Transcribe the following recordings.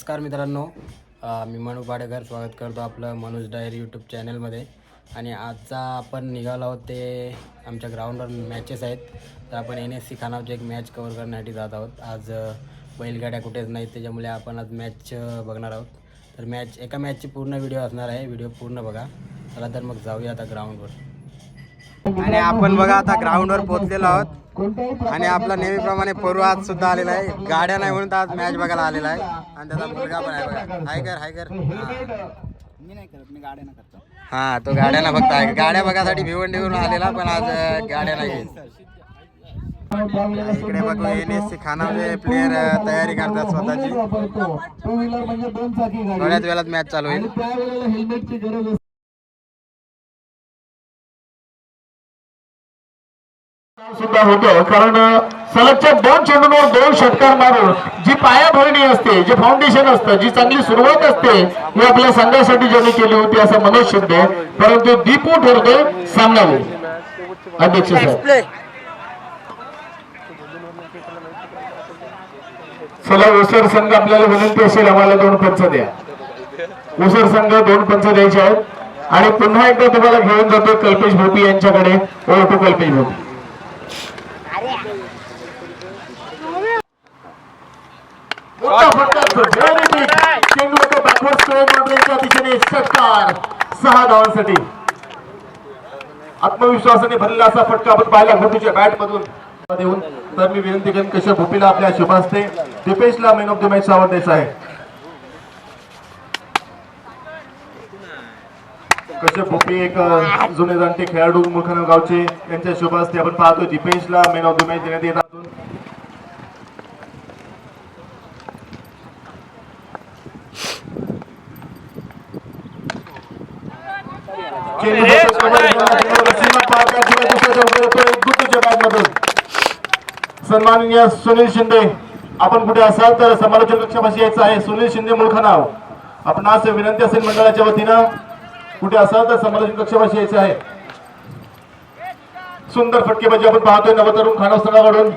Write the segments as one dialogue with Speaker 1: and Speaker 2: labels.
Speaker 1: नमस्कार मित्रांनो. मी मनू पाडेकर स्वागत करतो आपलं मनोज डायरी यूट्यूब चॅनलमध्ये आणि आजचा आपण निघालो आहोत ते आमच्या ग्राउंडवर मॅचेस आहेत. तर आपण एन एस सी खानावची एक मॅच कवर करण्यासाठी जात आहोत. आज बैलगाड्या कुठेच नाहीत त्याच्यामुळे आपण आज मॅच बघणार आहोत. तर मॅच एका मॅचची पूर्ण व्हिडिओ असणार आहे. व्हिडिओ पूर्ण बघा. चला तर मग जाऊया आता ग्राउंडवर आणि आपण बघा आता ग्राउंडवर पोहोचलेलो आहोत. आणि आपला नेहमीप्रमाणे परू आज सुद्धा आलेला आहे. गाड्या नाही म्हणून आज मॅच बघायला आलेला आहे. आणि त्याचा मुलगा पण आहे बघा. हाय कर हाय कर
Speaker 2: मी नाही करत मी गाड्या करतो.
Speaker 1: हा तो गाड्या बघता. आहे गाड्या बघासाठी भिवंडीवरून आलेला पण आज गाड्या नाही इकडे बघू एन एस सी खानाचे प्लेयर तयारी करतात स्वतःची.
Speaker 3: टू व्हीलर म्हणजे
Speaker 1: थोड्याच वेळात मॅच चालू होईल.
Speaker 3: सुद्धा होतं. कारण सलगच्या दोन चेंडूंवर दोन षटकार मारून जी पायाभरणी असते जे फाउंडेशन असतं जी चांगली सुरुवात असते ही आपल्या संघासाठी ज्यांनी केली होती असं मनोज शिंदे परंतु दीपू ठरतोय सामनावीर. अध्यक्ष साहेब. चला ओसर संघ आपल्याला विनंती असेल आम्हाला दोन पंच द्या. ओसर संघ दोन पंच द्यायचे आहेत. आणि पुन्हा एकदा तुम्हाला घेऊन जातो कल्पेश भोपी यांच्याकडे. ओळखू कल्पेश भोपी मोठा फटका very big. चेंडू होतो backward stroke मारण्याच्या दिशेने षटकार सहा धावांसाठी. आत्मविश्वासाने भरलेला असा फटका आपण पाहिला भोपीच्या बॅट मधून देऊन. तर मी विनंती करेन कशा भोपीला आपल्या शुभास्ते. दिपेशला man of the match award द्यायचा आहे कश्यप भोपी एक जुने जाणते खेळाडू मुलखाना गावचे. यांच्या शुभास्ते आपण पाहतो दिपेशला मॅन ऑफ द मॅच देण्यात येत असून चेंडू सीमा पार करतो, दुसऱ्या चौकात येतो, एक गुड्डूच्या बॅटमधून. सन्माननीय सुनील शिंदे आपण कुठे असाल तर समालोचन कक्षापाशी यायचं आहे. सुनील शिंदे मुळखानाव आपणास विनंती असेल मंडळाच्या वतीनं कुठे असाल तर समालोचन कक्षापाशी यायचं आहे. सुंदर फटकेबाजी आपण पाहतोय. नवतरुण खानाव संघाकडून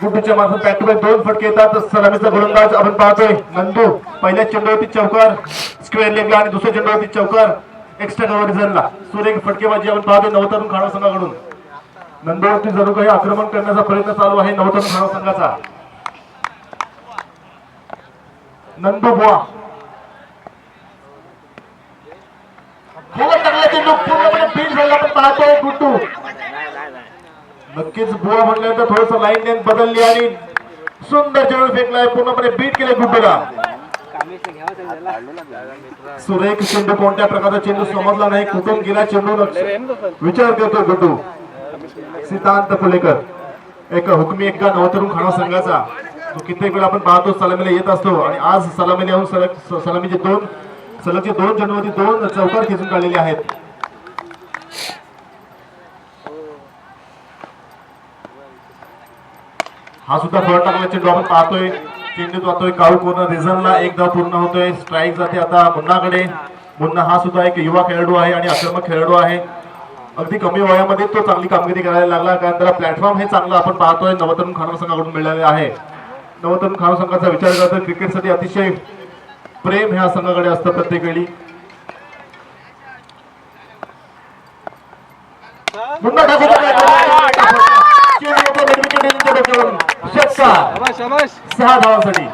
Speaker 3: गुड्डू मार्फत बॅटमध्ये दोन फटके येतात. सलामीचा गोलंदाज आपण पाहतोय. नंदू पहिल्या चेंडूवरती चौकार स्क्वेअर लेगला आणि दुसऱ्या चेंडूवरती चौकार. एक्स्ट्रा कव्हर रिझनला सुरेख फटकेबाजी आपण पाहतोय नवतरुण खाणा संघाकडून नंदूवरती जरूर काही आक्रमण करण्याचा प्रयत्न चालू आहे नवतरुण खाणा संघाचा नंदू बुवा. बुवा टाकला चेंडू. पूर्णपणे बीट झाला आपण पाहतोय गुड्डू. नक्कीच बुवा म्हटल्यानंतर थोडस लाईन लेन बदलली आणि सुंदर चेंडू फेकलाय. पूर्णपणे बीट केले गुड्डूला. सुरेख चेंडू कोणत्या प्रकारचा चेंडू समजला नाही. कुठून गेला चेंडू? विचार करतो गुड्डू. सिद्धांत फुलेकर एक हुकमी एक्का नवतरुण खाना संघाचा. तो कित्येक वेळा आपण पाहतो सलामीला येत असतो. आणि आज सलामीला येऊन सलग सलामीचे दोन सलगचे दोन चेंडूमध्ये दोन चौकार खेचून काढलेले आहेत. हा सुद्धा फळ टाकल्याचे चेंडू आपण पाहतोय. चेंडू जातोय काळू पूर्ण रिझनला एक धाव पूर्ण होतोय. स्ट्राईक जाते आता मुन्नाकडे. मुन्ना हा सुद्धा एक युवा खेळाडू आहे आणि आक्रमक खेळाडू आहे. अगदी कमी वयामध्ये तो चांगली कामगिरी करायला लागला. कारण त्याला प्लॅटफॉर्म हे चांगलं आपण पाहतोय. नवतरुण खानव संघाकडून मिळालेलं आहे. नवतरुण खानव संघाचा विचार करतो क्रिकेटसाठी अतिशय प्रेम ह्या संघाकडे असतं प्रत्येक वेळी. मुन्ना निर्मिती डेलीच्या डोक्यावरून. षटकार सहा धावांसाठी.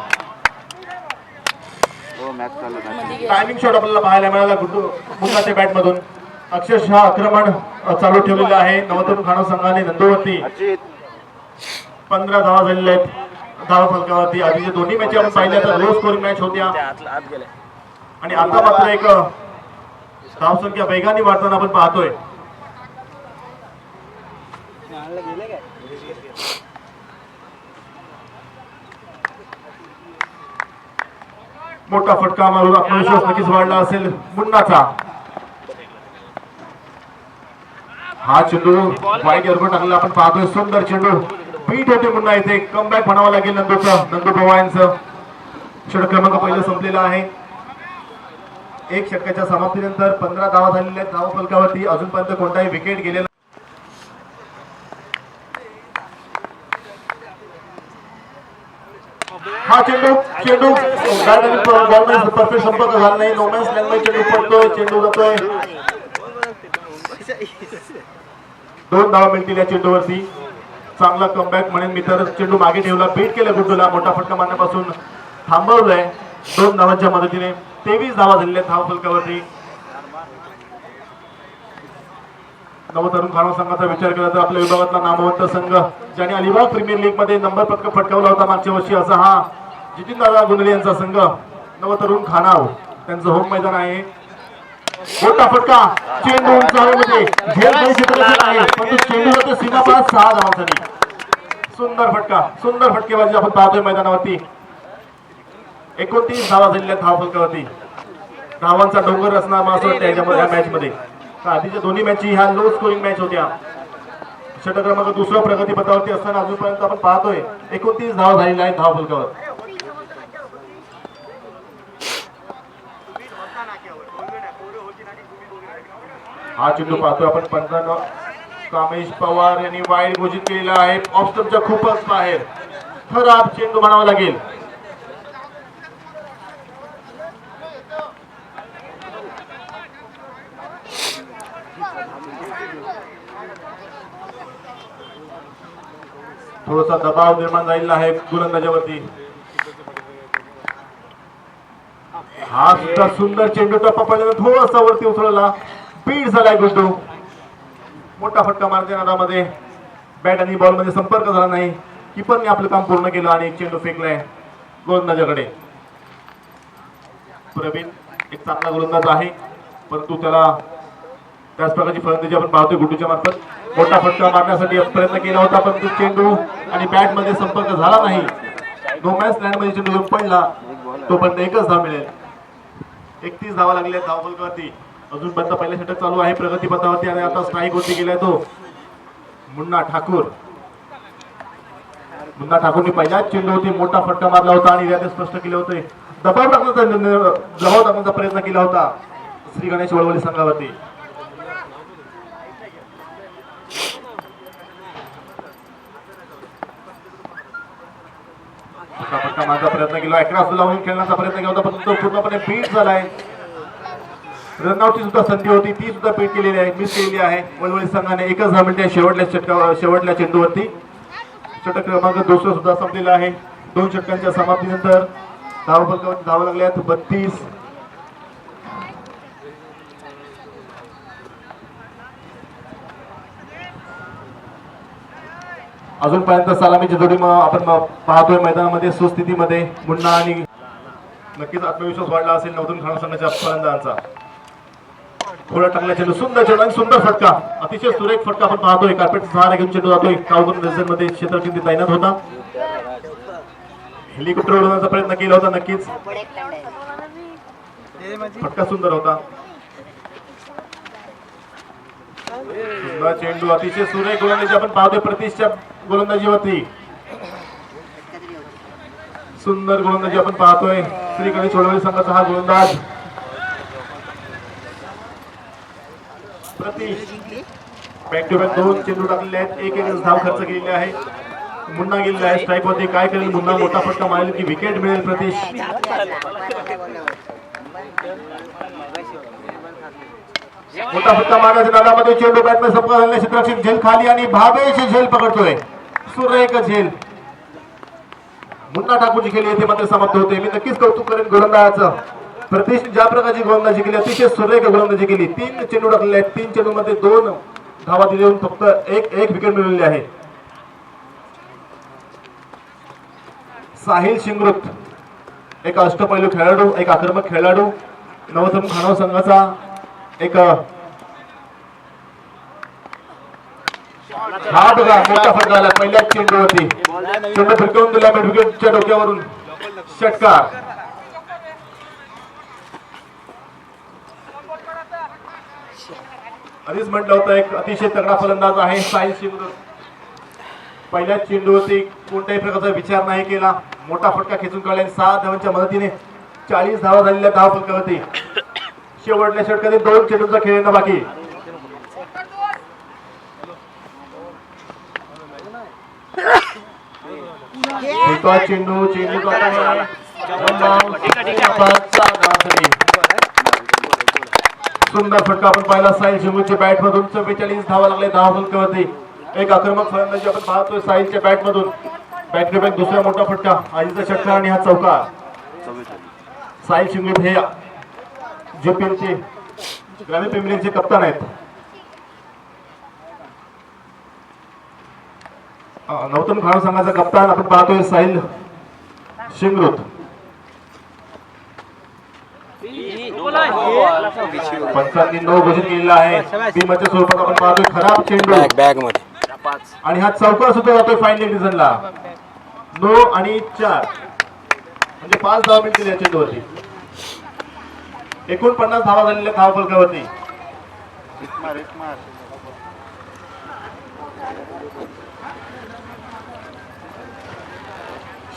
Speaker 3: टायमिंग शॉट आपल्याला पाहायला मिळाला गुड्डू मुंगाच्या बॅट मधून. अक्षरशः आक्रमण चालू ठेवलेलं आहे. नवतरुण खाना संघाने नंदुवरती पंधरा धावा झालेल्या आहेत. धावा फलकावरती. आधीच्या दोन्ही मॅच आपण पाहिल्या तर लो स्कोरिंग मॅच होत्या. आणि आता मात्र एक धावसंख्या वेगाने वाढताना आपण पाहतोय. मोठा फटका मारून आत्मविश्वास नक्कीच वाढला. असेल मुन्नाचा. हा चेंडू वाईट एअरपोर्ट टाकलेला आपण पाहतोय. सुंदर चेंडू. पीठ होते मुन्ना इथे. कमबॅक म्हणावं लागेल नंदूचं. नंदू पवारांचं. षटक क्रमांक पहिलं संपलेला आहे. एक षटकाच्या समाप्तीनंतर पंधरा धावा झालेल्या आहेत. धावा फलकावरती अजूनपर्यंत कोणताही विकेट गेलेला हा चेंडू चेंडू. बॉलमध्ये परफेक्ट संपर्क झाला नाही नोमॅन्स लँडमध्ये चेंडू पडतोय चेंडू जातोय. दोन धावा मिळतील या चेंडूवरती. चांगला कमबॅक म्हणेन मी तर. चेंडू मागे ठेवला बेट केलं गुड्डूला. मोठा फटका मारण्यापासून थांबवलंय. दोन धावांच्या मदतीने. तेवीस धावा झालेल्या आहेत धाव फलकावरती. नवतरुण खाणो संघाचा विचार केला तर आपल्या विभागातला नामवंत संघ ज्याने अलिबाग प्रीमियर लीगमध्ये नंबर पदक पटकावला होता मागच्या वर्षी असा हा जितीनदादा गुंडले यांचा संघ नवतरुण खानाव. त्यांचं होम मैदान आहे. मोठा फटका चेंडू उंच हवेमध्ये झेल काही क्षेत्ररक्षण आहे. परंतु सीमा पास सहा धावांसाठी. सुंदर फटका सुंदर फटकेबाजी आपण पाहतोय मैदानावरती. एकोणतीस धावा झालेल्या धाव फलकावरती धावांचा डोंगर असणार मला असं वाटतं याच्यामध्ये या मॅच मध्ये आधीच्या दोन्ही मॅच ह्या लो स्कोरिंग मॅच होत्या. षटक क्रमांक दुसऱ्या प्रगतीपथावरती असताना अजूनपर्यंत आपण पाहतोय एकोणतीस धाव झालेला आहे धाव फलकावर. हा चेंडू पाहतोय आपण पंधरा कामेश पवार यांनी वाईट घोषित केलेला आहे. ऑफस्टमच्या खूपच बाहेर. खराब चेंडू म्हणावा लागेल. थोडासा दबाव निर्माण झालेला आहे गोलंदाजावरती हा सुद्धा सुंदर चेंडू टप्पा पडलेला थोडासा वरती उचलला. बीट झालाय गुड्डू. मोठा फटका मारते नादामध्ये. बॅट आणि बॉलमध्ये संपर्क झाला नाही. किपरने आपलं काम पूर्ण केलं आणि एक चेंडू फेकलाय गोलंदाजाकडे. प्रवीण एक चांगला गोलंदाज आहे परंतु त्याला त्याच प्रकारची फलंदाजी आपण पाहतोय गुड्डूच्या मार्फत. मोठा फटका मारण्यासाठी प्रयत्न केला होता परंतु चेंडू आणि बॅटमध्ये संपर्क झाला नाही. नो मॅच स्टँडमध्ये चेंडू पडला. तोपर्यंत एकच धाव मिळेल. एकतीस धावा लागल्या धाव अजून अजूनपर्यंत पहिले षटक चालू आहे प्रगती पथावरती आणि आता स्ट्राईक होती गेलाय तो. मुन्ना ठाकूर. मुन्ना ठाकूरने पहिल्याच चेंडू होती मोठा फटका मारला होता आणि याने स्पष्ट केले होते. दबाव टाकण्याचा दबाव टाकण्याचा प्रयत्न केला होता श्री गणेश वळवली संघावरती. मोठा फटका माझा प्रयत्न केला. अकरा लावून खेळण्याचा प्रयत्न केला होता पण तो पूर्णपणे बीट झालाय. रनआउटची सुद्धा संधी होती. ती सुद्धा बीट केलेली आहे मिस केलेली आहे. वळवळी संघाने एकच धाव मिळते शेवटल्या षटका शेवटल्या चेंडूवरती. षटक क्रमांक दुसरं सुद्धा संपलेला आहे. दोन षटकांच्या समाप्तीनंतर धाव धावा लागल्यात. बत्तीस अजूनपर्यंत सलामीची जोडी मग आपण पाहतोय मैदानामध्ये सुस्थितीमध्ये मुन्ना आणि नक्कीच आत्मविश्वास वाढला असेल नवदून खान संघाच्या फलंदाजांचा. थोडा टाकला चेंडू सुंदर चेंडू आणि सुंदर फटका. अतिशय सुरेख फटका आपण पाहतोय. कार्पेट सहारा घेऊन चेंडू जातोय. कावगुन रिझनमध्ये क्षेत्रकिंती तैनात होता. हेलिकॉप्टर उडवण्याचा प्रयत्न केला होता नक्कीच. फटका सुंदर होता. सुंदर चेंडू अतिशय सुरेख गोलंदाजी आपण पाहतोय. प्रतीशच्या गोलंदाजीवरती सुंदर गोलंदाजी आपण पाहतोय. श्री गणेश वडवली संघाचा हा गोलंदाज. प्रतीश बॅक टू बॅक दोन चेंडू टाकलेले आहेत. एक एक धाव खर्च केलेले आहे. मुन्ना गेलेला आहे. स्ट्राईक वरती काय करेल मुन्ना? मोठा फटका मारेल की विकेट मिळेल प्रतीश? मोठा फटका मारण्याच्या नादामध्ये चेंडू बॅटमध्ये संपर्क झालेला क्षेत्ररक्षक झेल खाली आणि भावेश झेल पकडतोय. सुरेख झेल मुन्ना ठाकूरची खेळी येथे मात्र समाप्त होते. मी नक्कीच कौतुक करेन गोलंदाजाचं. प्रतीश ज्या प्रकारची गोलंदाजी केली. अतिशय सुरेख गोलंदाजी केली. तीन चेंडू टाकलेले आहेत. तीन चेंडू मध्ये दोन धावा दिले फक्त एक एक विकेट मिळवलेली आहे. साहिल शिंगृत एक अष्टपैलू खेळाडू एक आक्रमक खेळाडू नवतम खानाव संघाचा एक हा बघा मोठा फटका झाला पहिल्याच चेंडूवरती. चेंडू फिरकवून दिला मिडविकेटच्या डोक्यावरून. षटकार. आधीच म्हटलं होतं एक अतिशय तगडा फलंदाज आहे साहिल शिंगरुत पहिल्याच चेंडूवरती कोणत्याही प्रकारचा विचार नाही केला. मोठा फटका खेचून काढला आणि सहा धावांच्या मदतीने चाळीस धावा झालेल्या धाव फलकावरती. शेवटल्या षटकातील दोन चेंडूंचा खेळ बाकी.
Speaker 4: दिसतोय चेंडू चेंडू. सुंदर फटका आपण पाहिला साहिल शिंगूच्या बॅट मधून चव्वेचाळीस धावा लागले धावा फलकावरती एक आक्रमक फलंदाजी आपण पाहतोय साहिलच्या बॅट मधून बॅट टू बॅक दुसरा मोठा फटका. आजीचा षटकार आणि हा चौका साहिल शिंगू हे जेपीएलचे ग्रामीण पिंपरीचे कप्तान आहेत. अं, नौतन खान संघाचा कप्तान आपण पाहतोय साहिल शिंगरूत पंचांनी नऊ घोषित केलेला आहे. टीमच्या स्वरूपात आपण पाहतोय खराब चेंडू.
Speaker 1: बॅगमध्ये
Speaker 4: आणि हा चौका सुद्धा जातोय फायनल डिव्हिजनला नो आणि चार. म्हणजे पाच धावा मिळतील या चेंडूवरती. एकूण पन्नास धावा झालेल्या धाव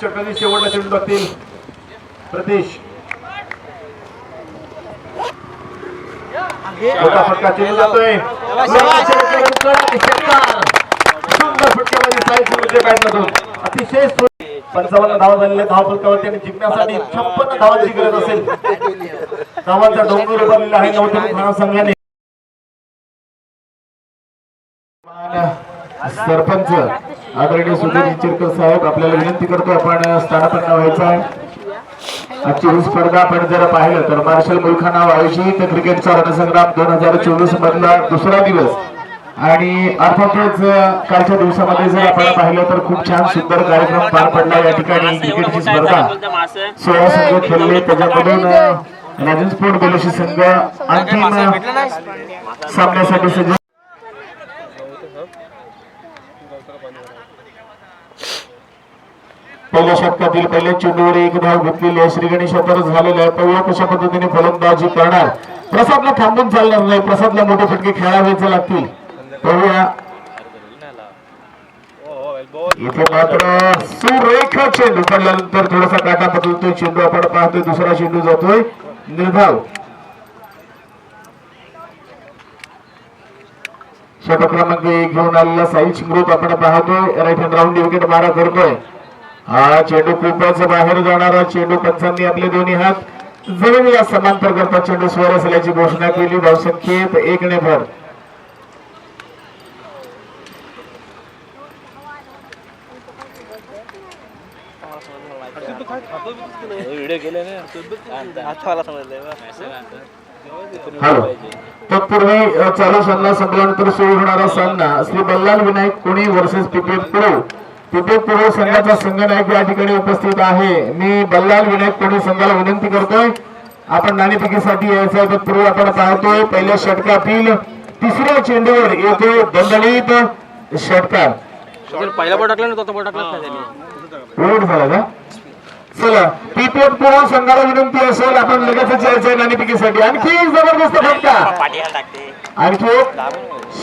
Speaker 4: फलकावरती षटकांनी शेवटला चेंडू टाकतील? प्रदेश मोठा फटका चेंडू जातोय. सुंदर फटक्यामध्ये साई सुरूच्या बॅटमधून अतिशय पंचावन्न धावा झालेल्या धाव फलकावरती आणि जिंकण्यासाठी छप्पन्न धावांची गरज असेल. धावांचा डोंगर उभारलेला आहे. नवतम खाना संघाने. सरपंच आदरणीय सुधीर चिरकर साहेब आपल्याला विनंती करतो आपण स्थानापन्न व्हायचं आहे. आजची ही स्पर्धा आपण जर पाहिलं तर मार्शल मुलखाना आयोजित क्रिकेटचा रणसंग्राम दोन हजार चोवीस मधला दुसरा दिवस. आणि अर्थातच कालच्या दिवसामध्ये जर आपण पाहिलं तर खूप छान सुंदर कार्यक्रम पार पडला या ठिकाणी क्रिकेटची स्पर्धा. सोळा संघ खेळले त्याच्यामधून राजन स्पोर्ट बेलोशी संघ अंतिम सामन्यासाठी सज्ज पहिल्या षटकातील पहिल्या चेंडूवर एक धाव घेतलेली आहे. श्री गणेश झालेला आहे पाहूया कशा पद्धतीने फलंदाजी करणार. प्रसादला थांबून चालणार नाही. प्रसादला मोठे फटके खेळावेच लागतील. पाहूया. इथे मात्र सुरेख चेंडू पडल्यानंतर थोडासा काटा बदलतोय. चेंडू आपण पाहतोय. दुसरा चेंडू जातोय. निर्धाव. षटक एक घेऊन आलेला साईल चिंगरूप आपण पाहतोय. राईट हँड राऊंड विकेट मारा करतोय. हा चेंडू खूपच बाहेर जाणारा चेंडू पंचांनी आपले दोन्ही हात जमिनीला समांतर करता चेंडू स्वर असल्याची घोषणा केली. धावसंख्येत एक ने भर तत्पूर्वी चालू सामना संपल्यानंतर सुरू होणारा सामना. श्री बल्लाल विनायक कोणी वर्सेस पिपेट पुरो पिपेट पुरो संघाचा संघनायक या ठिकाणी उपस्थित आहे. मी बल्लाल विनायक कोणी संघाला विनंती करतोय. आपण नाणेफेकीसाठी यायचं आहे तत्पूर्वी आपण पाहतोय. पहिल्या षटकातील तिसऱ्या चेंडूवर येतो दंडलीत षटकार.
Speaker 1: पहिला बॉल टाकला ना तो बॉल टाकला नाही त्यांनी.
Speaker 4: ओव्हर झाला का? चला पिपेट पुरो संघाला विनंती असेल आपण लगेचच यायचं आहे नाणेफेकीसाठी. आणखी एक जबरदस्त फटका. आणखी एक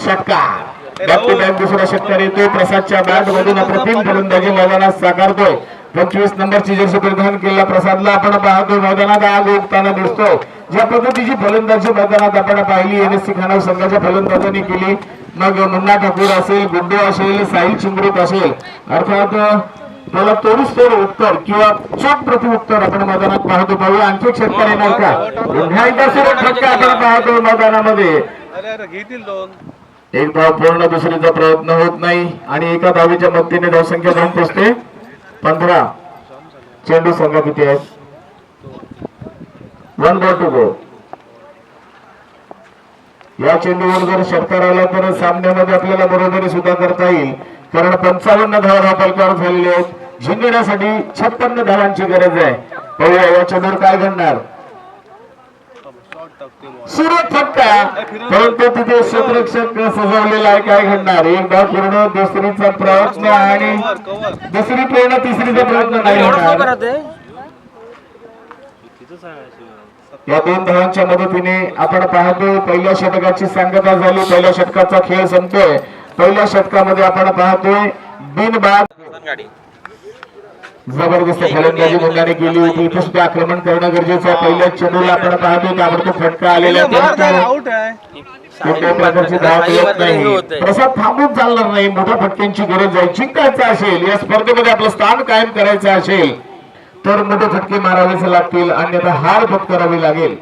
Speaker 4: षटकार. बॅक टू बॅक दुसरा षटकार प्रसादच्या बॅट मधून अप्रतिम फलंदाजी मैदानात साकारतोय. पंचवीस नंबरची जर्सी परिधान केलेला प्रसादला आपण पाहतोय. मैदानात आग उगताना दिसतो. ज्या पद्धतीची फलंदाजी मैदानात आपण पाहिली एन एस सी खानव संघाच्या फलंदाजांनी केली. मग मुन्ना ठाकूर असेल गुड्डे असेल साहिल चिंबरीत असेल. अर्थात त्याला तोडूस तोड उत्तर किंवा चोख प्रति उत्तर आपण मैदानात पाहतो. पाहूया आणखी एक येणार का? पुन्हा एकदा सुरत आपण पाहतो मैदानामध्ये. एक धाव पूर्ण दुसरीचा प्रयत्न होत नाही. आणि एका धावीच्या मदतीने धावसंख्या जाऊन पोचते. पंधरा. चेंडू संघ किती आहेत? वन बॉल टू गो या चेंडूवर जर षटकार आला तर सामन्यामध्ये आपल्याला बरोबरी सुद्धा करता येईल. कारण पंचावन्न धावा धावपलकावर झालेले आहेत. जिंकण्यासाठी छप्पन्न धावांची गरज आहे. पाहूया या चेंडूवर काय घडणार? सुरत फटका. परंतु तिथे क्षेत्ररक्षक सजवलेला आहे. काय घडणार? एक धाव पूर्ण दुसरीचा प्रयत्न आणि दुसरी पूर्ण तिसरीचा प्रयत्न नाही होणार. या दोन धावांच्या मदतीने आपण पाहतो पहिल्या षटकाची सांगता झाली. पहिल्या षटकाचा खेळ संपतोय. पहिल्या षटकामध्ये आपण पाहतोय बिनबाद जबरदस्त फलंदाजी मुंडाने केली होती. इथे सुद्धा आक्रमण करणं गरजेचं आहे. पहिल्या चेंडूला आपण पाहतो ताबडतोब फटका आलेला कोणत्याही प्रकारची धाव मिळत नाही. प्रसाद थांबून चालणार नाही. मोठ्या फटक्यांची गरज आहे. जिंकायचं असेल या स्पर्धेमध्ये आपलं स्थान कायम करायचं असेल तर मोठे फटके मारावेच लागतील. अन्यथा हार पत्करावी लागेल.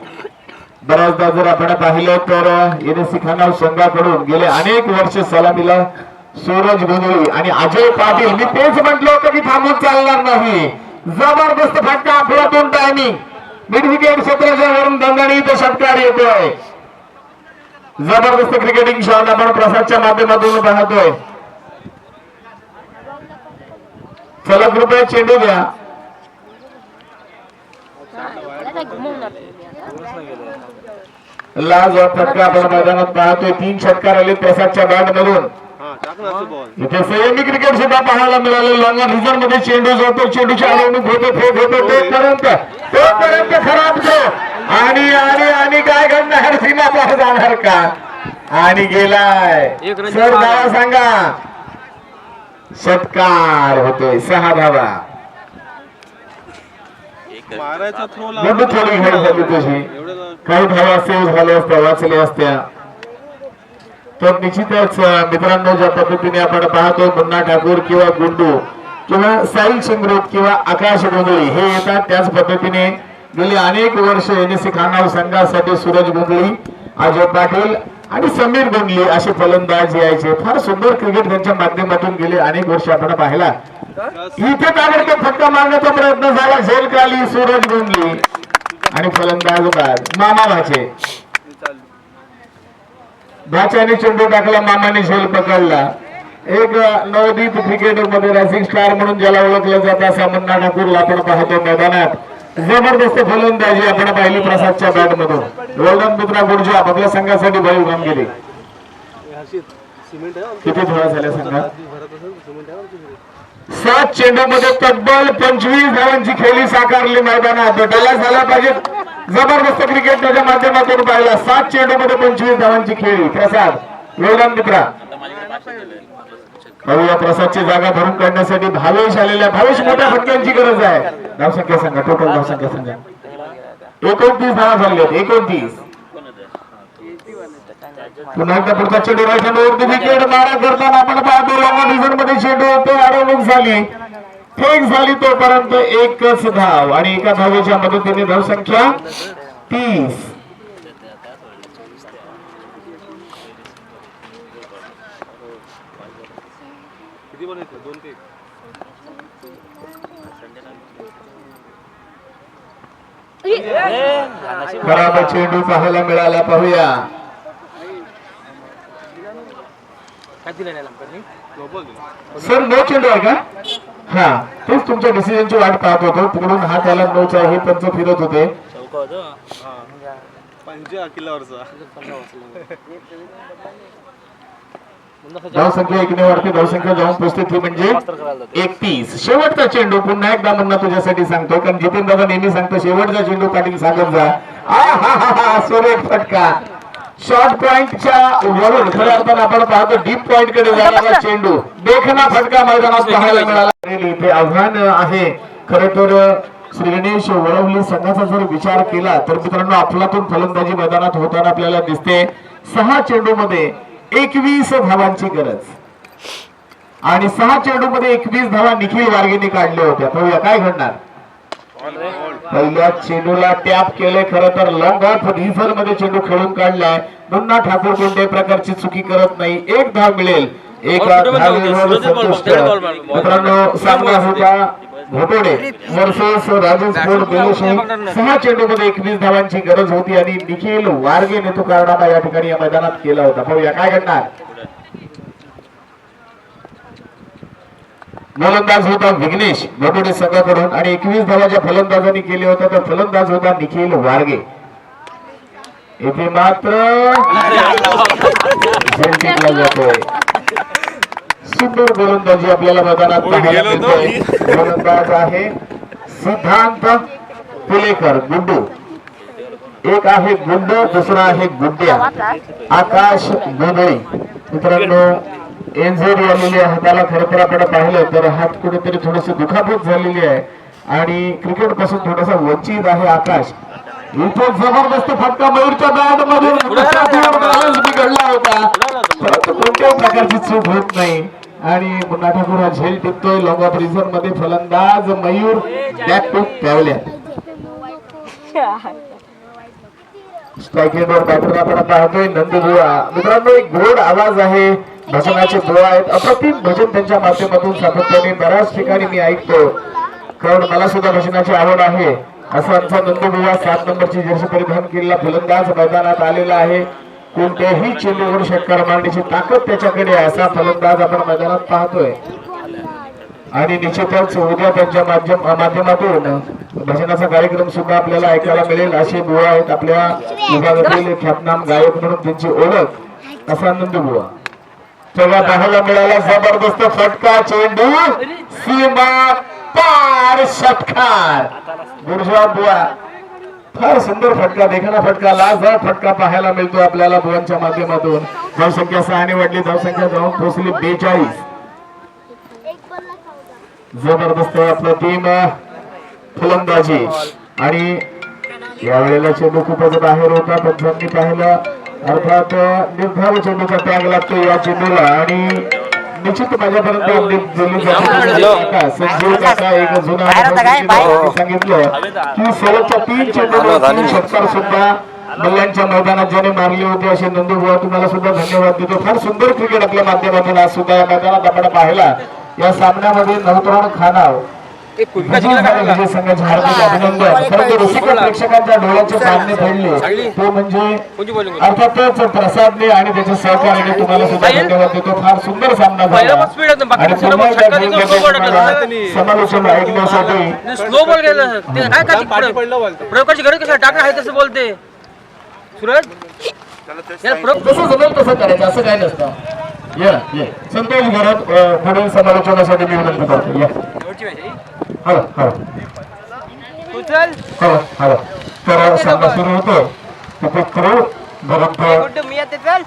Speaker 4: बऱ्याचदा जर आपण पाहिलं तर एनएससी खानाव संघाकडून गेले अनेक वर्ष सलामीला सूरज गोंधळी आणि अजय पाटील मी तेच म्हटलं होतं की थांबून चालणार नाही. जबरदस्त फटका आपला दोन टायमिंग मिड विकेट क्षेत्राच्या वरून दंडाने इथं षटकार येतोय. जबरदस्त क्रिकेटिंग शॉट आपण प्रसादच्या माध्यमातून पाहतोय चला कृपया चेंडू द्या लाज फटका आपण मैदानात पाहतोय. तीन षटकार आले प्रसादच्या बॅट मधून. इथे संयमी क्रिकेट सुद्धा पाहायला मिळालं. लॉंग रिझर्वमध्ये चेंडू जोडतो. चेंडूची अडवणूक होते फेक होतो तोपर्यंत तोपर्यंत खराब तो. आणि आणि आणि काय घडणार? सीमा पार जाणार का? आणि गेलाय. सर धावा सांगा. षटकार होतोय. सहा धावा.
Speaker 5: मारायचा
Speaker 4: थोडी घड झाली तशी काही धावा सेव्ह झाल्या असत्या वाचल्या असत्या. तर निश्चितच मित्रांनो ज्या पद्धतीने आपण पाहतो मुन्ना ठाकूर किंवा गुंडू किंवा साई शिंगरूट किंवा आकाश गोंधळी हे येतात त्याच पद्धतीने. गेली अनेक वर्ष एनएससी खानाव संघासाठी सूरज गोंधळी अजय पाटील आणि समीर गोंधळी असे फलंदाज यायचे. फार सुंदर क्रिकेट त्यांच्या माध्यमातून गेले अनेक वर्ष आपण पाहिला. इथे ताबडतोब फटका मारण्याचा प्रयत्न झाला. झेल काली सूरज गोंधळी आणि फलंदाज मामा भाचे भाच्याने चेंडू टाकला मामाने शेल पकडला. एक नवदीप क्रिकेटरमध्ये रॅसिंग स्टार म्हणून ज्याला ओळखलं जात असा मुन्ना ठाकूरला आपण पाहतो मैदानात. जबरदस्त फलंदाजी आपण पाहिली प्रसादच्या बॅट मधून गोल्डन मित्रा गुर्जा आपल्या संघासाठी बळी गेली. किती थोडा झाल्या संघात सात चेंडूमध्ये तब्बल पंचवीस धावांची खेळी साकारली मैदानात. त्याला झाला पाहिजे जबरदस्त क्रिकेट त्याच्या माध्यमातून पाहिला. सात चेंडूमध्ये पंचवीस धावांची खेळी. प्रसाद वेगळा मित्रा. पाहूया प्रसादची जागा भरून काढण्यासाठी भावेश आलेल्या भावेश मोठ्या फटक्यांची गरज आहे. धावसंख्या सांगा टोटल धावसंख्या सांगा. एकोणतीस धावा झाले आहेत. एकोणतीस. पुन्हा एकदा पुढचा चेंडू राहिला विकेट मारा करताना आपण पाहतो लॉंग डिझनमध्ये चेंडू होते अडवणूक झाली. फेक झाली तोपर्यंत एकच धाव आणि एका धावेच्या मदतीने धावसंख्या तीस. खराब चेंडू पाहायला मिळाला पाहूया. सर नो चेंडू आहे का? हा तेच तुमच्या डिसिजनची वाट पाहत होतो. तिकडून हा त्याला नोच आहे हे पंच फिरत होते. धावसंख्या एकने वाढते धावसंख्या जाऊन पोचते ती म्हणजे एकतीस शेवटचा चेंडू पुन्हा एकदा म्हणणं तुझ्यासाठी सांगतो कारण जितेंद्र नेहमी सांगतो शेवटचा चेंडू पाटील सांगत जा. आहाहाहा, सुरेख फटका. शॉर्ट पॉइंटच्या वरून खऱ्या अर्थानं आपण पाहतो डीप पॉइंटकडे जाणारा चेंडू. देखना फटका मैदानात पाहायला मिळाला. इथे आव्हान आहे. खर तर श्री गणेश वळवली संघाचा जर विचार केला तर मित्रांनो अफलातून फलंदाजी मैदानात होताना आपल्याला दिसते सहा चेंडू मध्ये एकवीस धावांची गरज. आणि सहा चेंडू मध्ये एकवीस धावा निखिल वारगेने काढल्या होत्या. पाहूया काय घडणार? पहिल्या चेंडूला टॅप केले खरं तर लॉंग ऑफ रिझरमध्ये चेंडू खेळून काढलाय मुन्ना ठाकूर कोणत्याही प्रकारची चुकी करत नाही. एक धाव मिळेल. एका धावेवर संतुष्ट. मित्रांनो सामना होता घोटोडे वर्सेस राजू स्पोर्ट बेलेशाही सहा चेंडू मध्ये एकवीस धावांची गरज होती आणि निखिल वारगेने तो कारनामा या ठिकाणी या मैदानात केला होता. पाहूया काय घडणार? गोलंदाज होता विघ्नेश. घोटोडे संघाकडून आणि एकवीस धावाच्या फलंदाजांनी केले होते तर फलंदाज होता निखिल वारगे. इथे मात्र झेल टिकला जातोय. सुंदर गोलंदाजी आपल्याला मैदानात पाहायला मिळते गोलंदाज आहे सिद्धांत पुलेकर गुड्डू. एक आहे गुड्ड दुसरा आहे गुड्ड्या. आकाश गोंधळी मित्रांनो इंजुरी आलेली आहे. हाताला खरं तर आपण पाहिलं तर हात कुठेतरी थोडीशी दुखापत झालेली आहे. आणि क्रिकेटपासून थोडासा वंचित आहे आकाश. इथे जबरदस्त फटका मयूरच्या बॅट बॅलन्स बिघडला होता. परंतु कोणत्याही प्रकारची चूक होत नाही. आणि पुन्हा ठाकूर हा झेल टिकतोय लॉंग ऑफ रिझर्वमध्ये फलंदाज Mayur back to pavilion. Strike वर बॅटर आपण पाहतोय. नंदबुवा मित्रांनो एक गोड आवाज आहे. भजनाचे बुवा आहेत. अप्रतिम भजन त्यांच्या माध्यमातून सातत्याने बऱ्याच ठिकाणी मी ऐकतो. कारण मला सुद्धा भजनाची आवड आहे. असा आमचा नंदबुवा सात नंबरची जर्सी परिधान केलेला फलंदाज मैदानात आलेला आहे. कोणत्याही चेंडूवर षटकार मारण्याची ताकद त्याच्याकडे असा फलंदाज आपण मैदानात पाहतोय. आणि निश्चितच उद्या त्यांच्या माध्यम माध्यमातून भजनाचा कार्यक्रम सुद्धा आपल्याला ऐकायला मिळेल. असे बुवा आहेत आपल्या विभागातील ख्यातनाम गायक म्हणून त्यांची ओळख. असा आनंद बुवा तेव्हा पाहायला मिळाला जबरदस्त फटका चेंडू सीमा पार षटकार. बुरजा बुवा फार सुंदर फटका देखणा फटका लाजदार फटका पाहायला मिळतो आपल्याला बुवांच्या माध्यमातून. धावसंख्या सहाने वाढली धावसंख्या जाऊन पोहोचली बेचाळीस. जबरदस्त आपलं टीम फलंदाजी. आणि यावेळेला चेंडू खूपच बाहेर होता पंचांनी पाहिलं. अर्थात निर्धाव चेंडूचा त्याग लागतो या चेंडूला आणि निश्चित माझ्यापर्यंत अपडेट दिली जाते काका, संजीव काका एक जुना अनुभवी सांगितलं. की सलगच्या तीन चेंडू तीन षटकार सुद्धा मल्ल्यांच्या मैदानात ज्याने मारले होते असे नंदुबुवा तुम्हाला सुद्धा धन्यवाद देतो. फार सुंदर क्रिकेट आपल्या माध्यमातून आज सुद्धा या मैदानात आपण पाहिला. या सामन्यामध्ये नवतरण खानाव प्रेक्षकांच्या डोळ्याचे तो म्हणजे अर्थातच प्रसादने आणि त्याच्या सहकार्याने तुम्हाला सुद्धा धन्यवाद देतो फार सुंदर सामना समालोचन ऐकण्यासाठी
Speaker 6: स्लो बॉल गेलं प्रयोगाची गरज कशा टाका आहे तसं बोलते सुरज
Speaker 4: जसं जमेल तसं करायचं असं काय नसतं या ये संतोष घरात पुढील समालोचनासाठी मी विनंती करतो या
Speaker 6: तू चल
Speaker 4: हवा हवा तर सामना सुरू होतो तिथे करू.
Speaker 6: चल.